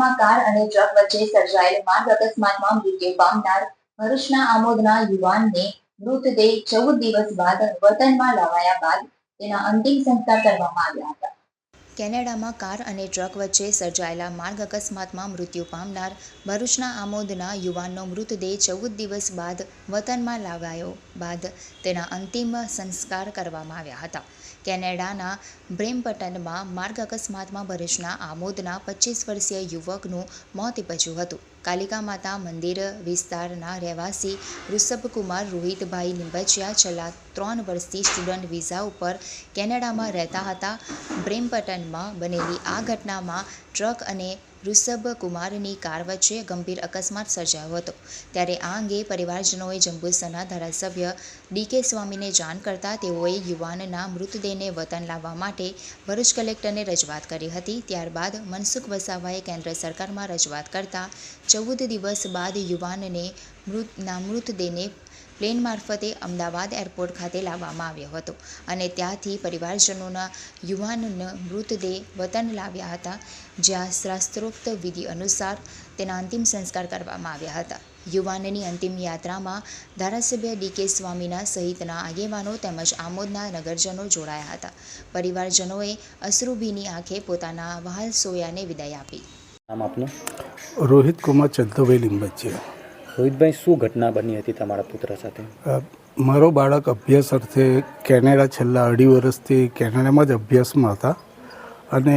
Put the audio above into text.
કેનેડામાં કાર અને ટ્રક વચ્ચે સર્જાયેલ માર્ગ અકસ્માતમાં મૃત્યુ પામનાર ભરૂચના આમોદના યુવાનને મૃતદેહ ચૌદ દિવસ બાદ વતનમાં લાવાયા બાદ તેના અંતિમ સંસ્કાર કરવામાં આવ્યા હતા. કેનેડામાં કાર અને ટ્રક વચ્ચે સર્જાયેલા માર્ગ અકસ્માતમાં મૃત્યુ પામનાર ભરૂચના આમોદના યુવાનનો મૃતદેહ ચૌદ દિવસ બાદ વતનમાં લાવાયો બાદ તેના અંતિમ સંસ્કાર કરવામાં આવ્યા હતા. કેનેડાના બ્રેમ્પટનમાં માર્ગ અકસ્માતમાં ભરૂચના આમોદના પચીસ વર્ષીય યુવકનું મોત નીપજ્યું હતું. કાલિકા માતા મંદિર વિસ્તારના રહેવાસી ઋષભકુમાર રોહિતભાઈ નિંબચિયા છેલ્લા ત્રણ વર્ષથી સ્ટુડન્ટ વિઝા ઉપર કેનેડામાં રહેતા હતા. બ્રેમ્પટનમાં બનેલી આ ઘટનામાં ટ્રક અને ઋષભ કુમારની કાર વચ્ચે ગંભીર અકસ્માત સર્જાયો હતો. ત્યારે આ અંગે પરિવારજનોએ જંબુસરના ધારાસભ્ય ડીકે સ્વામીને જાણ કરતા તેઓએ યુવાનના મૃતદેહને વતન લાવવા માટે ભરૂચ કલેક્ટરને રજૂઆત કરી હતી. ત્યારબાદ મનસુખ વસાવાએ કેન્દ્ર સરકારમાં રજૂઆત કરતા ચૌદ દિવસ બાદ યુવાનને મૃતના મૃતદેહને પ્લેન મારફતે અમદાવાદ એરપોર્ટ ખાતે લાવવામાં આવ્યો હતો અને ત્યાંથી પરિવારજનોના યુવાનનો મૃતદેહ વતન લાવ્યા હતા જ્યાં શાસ્ત્રોક્ત વિધિ અનુસાર તેના અંતિમ સંસ્કાર કરવામાં આવ્યા હતા. યુવાનની અંતિમ યાત્રામાં ધારાસભ્ય ડીકે સ્વામીના સહિતના આગેવાનો તેમજ આમોદના નગરજનો જોડાયા હતા. પરિવારજનોએ અશ્રુભીની આંખે પોતાના વહાલ સોયાને વિદાય આપી. રોહિત કુમાર ચંદુભાઈ લીંબચિયા. રોહિતભાઈ, શું ઘટના બની હતી તમારા પુત્ર સાથે? મારો બાળક અભ્યાસ અર્થે કેનેડા છેલ્લા અઢી વર્ષથી કેનેડામાં જ અભ્યાસમાં હતા અને